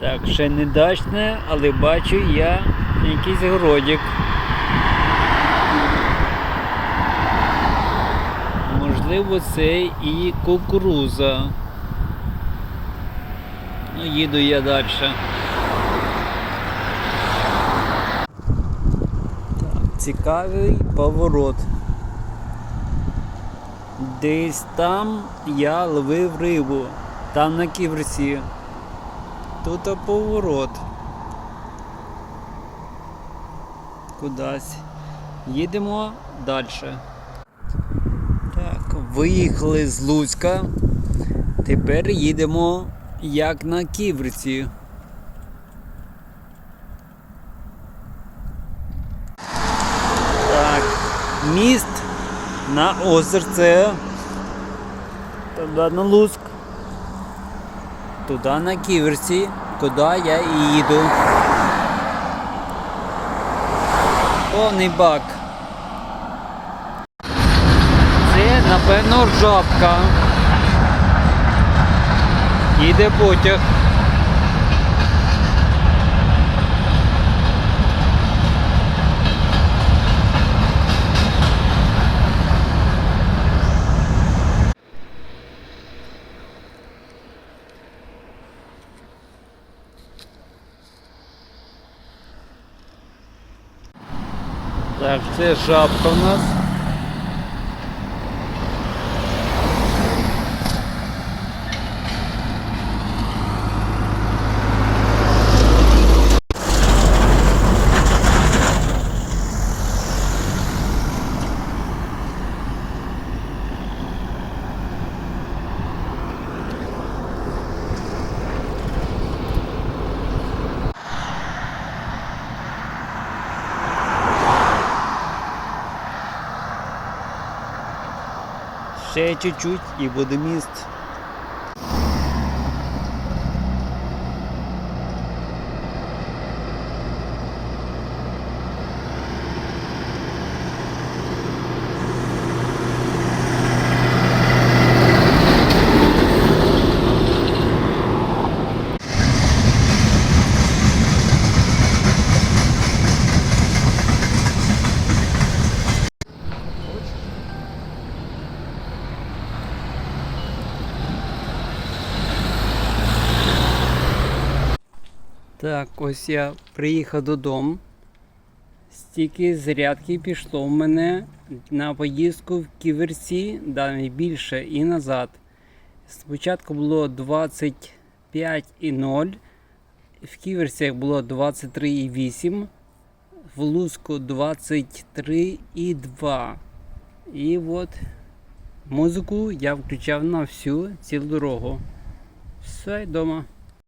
Так, ще не дачне, але бачу я якийсь городик. Можливо, це і кукуруза. Ну, їду я далі. Цікавий поворот. Десь там я ловив рибу, там на ківерсі. Тут поворот. Кудись. Їдемо далі. Так, виїхали з Луцька. Тепер їдемо як на ківерці. Так, міст на озерце. Туди на Луцьк. Туди на ківерці, куди я і їду. Повний бак. Це, напевно, жабка. Їде потяг. Так, це жабка у нас. Ще чуть-чуть і буде міст. Так, ось я приїхав додому. Стільки зарядки пішло в мене на поїздку в ківерці, да, більше і назад. Спочатку було 25,0, в ківерцях було 23,8, в Луцьку 23,2. І от музику я включав на всю цілу дорогу. Все, вдома.